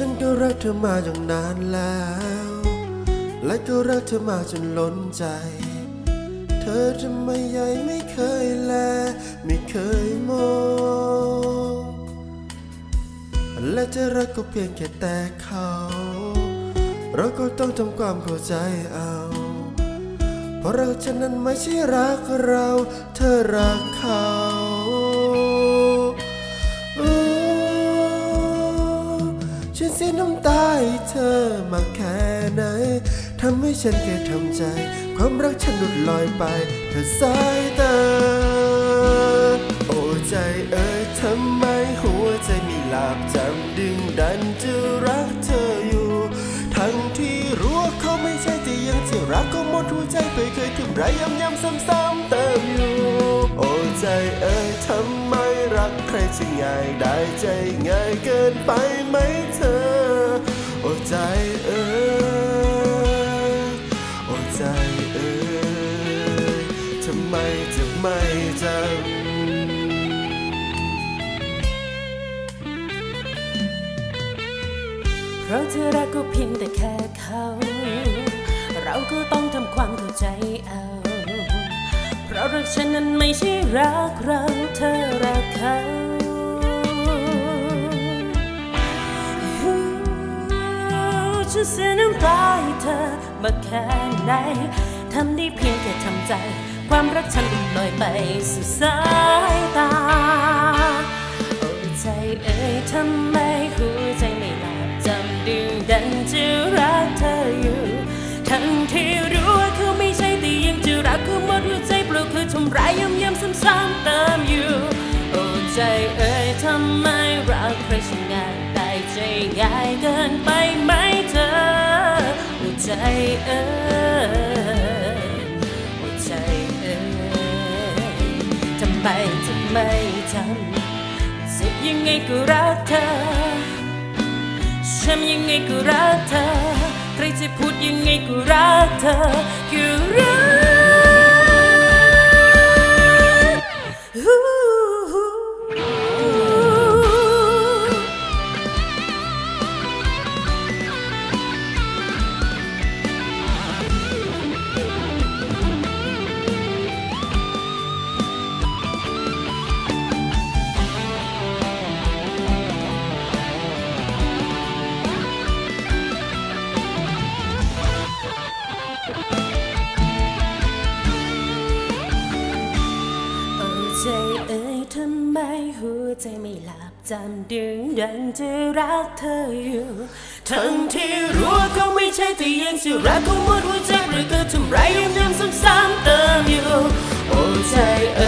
ฉันก็รักเธอมาอย่างนานแล้ว และก็รักเธอมาจนล้นใจ เธอทำไมใหญ่ไม่เคยแล ไม่เคยมอง และจะรักก็เพียงแค่แต่เขา เราก็ต้องทำความเข้าใจเอา เพราะเราฉันนั้นไม่ใช่รักเรา เธอรักเขา ฉันเสียน้ำตาให้เธอมาแค่ไหนทำให้ฉันแค่ทำใจ ความรักฉันหลุดลอยไป เธอสายตา โอ้ใจเอ๋ยทำไมหัวใจม่หลับจำดึงดันจะรักเธออยู่ ทั้งที่รู้ว่าเขาไม่ใช่แต่ยังจะรักก็หมดหัวใจไปเคยทำไรายย้ำยำซ้ำๆเติมอยู่ โอ้ใจเอ๋ย กใครจะง่ายได้ใจง่ายเกินไปไหมเธอโอ้ใจเอ๋ยโอ้ใจเอ๋ยทำไมจะไม่จำเพราะเธอรักก็เพียงแต่แค่เขา เราก็ต้องทำความเข้าใจเอา รักฉันนั้นไม่ใช่รักเราเธอรักเขาฉันเสียน้ำตาให้เธอมาแค่ไหนทำได้เพียงแค่ทำใจ ความรักฉันอุ่นลอยไปสู่สายตา ทำไมรักใครช่างง่ายได้ใจง่ายเกินไปไหมเธอโอ้ใจเอ่ยโอ้ใจเอ่ยทำไมจะไม่จำสิบยังไงก็รักเธอช้ำยังไงก็รักเธอ ใจเอ่ยทำไมหัวใจไม่หลับจำดึงดันจะรักเธออยู่ ทั้งที่รู้ว่าเขาไม่ใช่แต่ยังจะรักเขาหมดหัวใจหรือก็ทำร้ายย้ำย้ำซ้ำๆเติมอยู่ โอ้ใจเอ่ย